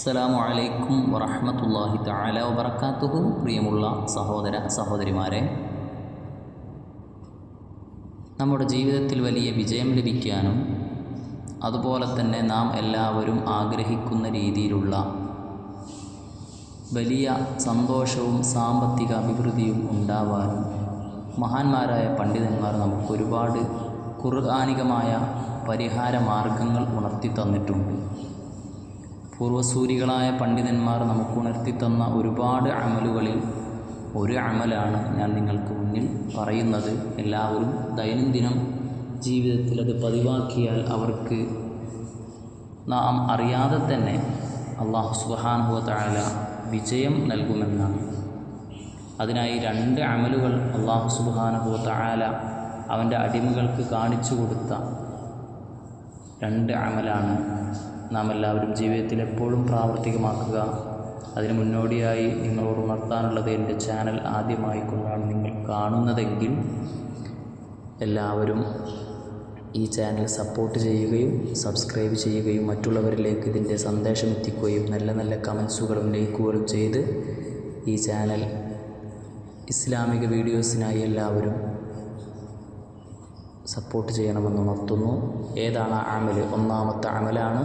അസ്സലാമു അലൈക്കും വറഹമത്തല്ലാഹി തആല വബറകാതുഹു. പ്രിയമുള്ള സഹോദര സഹോദരിമാരെ നമ്മുടെ ജീവിതത്തിൽ വലിയ വിജയം ലഭിക്കാനും അതുപോലെ തന്നെ നാം എല്ലാവരും ആഗ്രഹിക്കുന്ന രീതിയിലുള്ള വലിയ സന്തോഷവും സാമ്പത്തിക അഭിവൃദ്ധിയും ഉണ്ടാവാനും മഹാന്മാരായ പണ്ഡിതന്മാർ നമുക്ക് ഒരുപാട് ഖുർആാനികമായ പരിഹാര മാർഗങ്ങൾ ഉണർത്തി തന്നിട്ടുണ്ട്. പൂർവസൂരികളായ പണ്ഡിതന്മാർ നമുക്ക് ഉണർത്തിത്തന്ന ഒരുപാട് അമലുകളിൽ ഒരു അമലാണ് ഞാൻ നിങ്ങൾക്ക് മുന്നിൽ പറയുന്നത്. എല്ലാവരും ദൈനംദിനം ജീവിതത്തിൽ അത് പതിവാക്കിയാൽ അവർക്ക് നാം അറിയാതെ തന്നെ അള്ളാഹു സുബാൻ താല വിജയം നൽകുമെന്നാണ്. അതിനായി രണ്ട് അമലുകൾ അള്ളാഹു സുബാൻ താല അവന്റെ അടിമകൾക്ക് കാണിച്ചു കൊടുത്ത രണ്ട് അമലാണ്. നാം എല്ലാവരും ജീവിതത്തിൽ എപ്പോഴും പ്രാവർത്തികമാക്കുക. അതിന് മുന്നോടിയായി നിങ്ങളോട് ഉണർത്താനുള്ളത് എന്റെ ചാനൽ ആദ്യമായി കൊണ്ടാണ് നിങ്ങൾ കാണുന്നതെങ്കിൽ എല്ലാവരും ഈ ചാനൽ സപ്പോർട്ട് ചെയ്യുകയും സബ്സ്ക്രൈബ് ചെയ്യുകയും മറ്റുള്ളവരിലേക്ക് ഇതിന്റെ സന്ദേശം എത്തിക്കുകയും നല്ല നല്ല കമൻസുകളും ലൈക്കുകളും ചെയ്ത് ഈ ചാനൽ ഇസ്ലാമിക വീഡിയോസിനായി എല്ലാവരും സപ്പോർട്ട് ചെയ്യണമെന്ന് ഉണർത്തുന്നു. ഏതാണ് അമൽ ഒന്നാമത്തെ അമലാണ്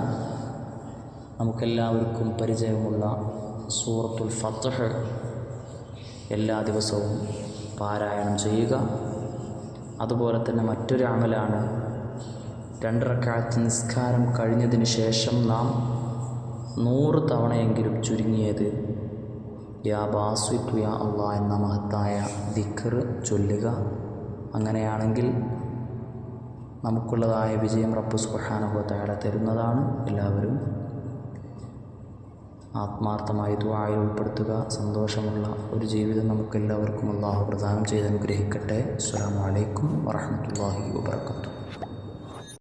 നമുക്കെല്ലാവർക്കും പരിചയമുള്ള സൂറത്തുൽ ഫത്തഹ് എല്ലാ ദിവസവും പാരായണം ചെയ്യുക. അതുപോലെ തന്നെ മറ്റൊരു അമലാണ് രണ്ടരക്കാലത്ത് നിസ്കാരം കഴിഞ്ഞതിന് ശേഷം നാം നൂറ് തവണയെങ്കിലും ചുരുങ്ങിയത് യാ ബാസ്വിക്കു യാ അള്ളാ എന്ന മഹത്തായ ദിഖർ ചൊല്ലുക. അങ്ങനെയാണെങ്കിൽ നമുക്കുള്ളതായ വിജയം റബ്ബു സുബാനുഭവത്തായ തരുന്നതാണ്. എല്ലാവരും ആത്മാർത്ഥമായി ദുആയിൽ ഉൾപ്പെടുത്തുക. സന്തോഷമുള്ള ഒരു ജീവിതം നമുക്കെല്ലാവർക്കും അള്ളാഹു പ്രദാനം ചെയ്ത് അനുഗ്രഹിക്കട്ടെ. അസ്സാം വലൈക്കും വറഹമത്തല്ലാഹി വാബർക്കാത്തു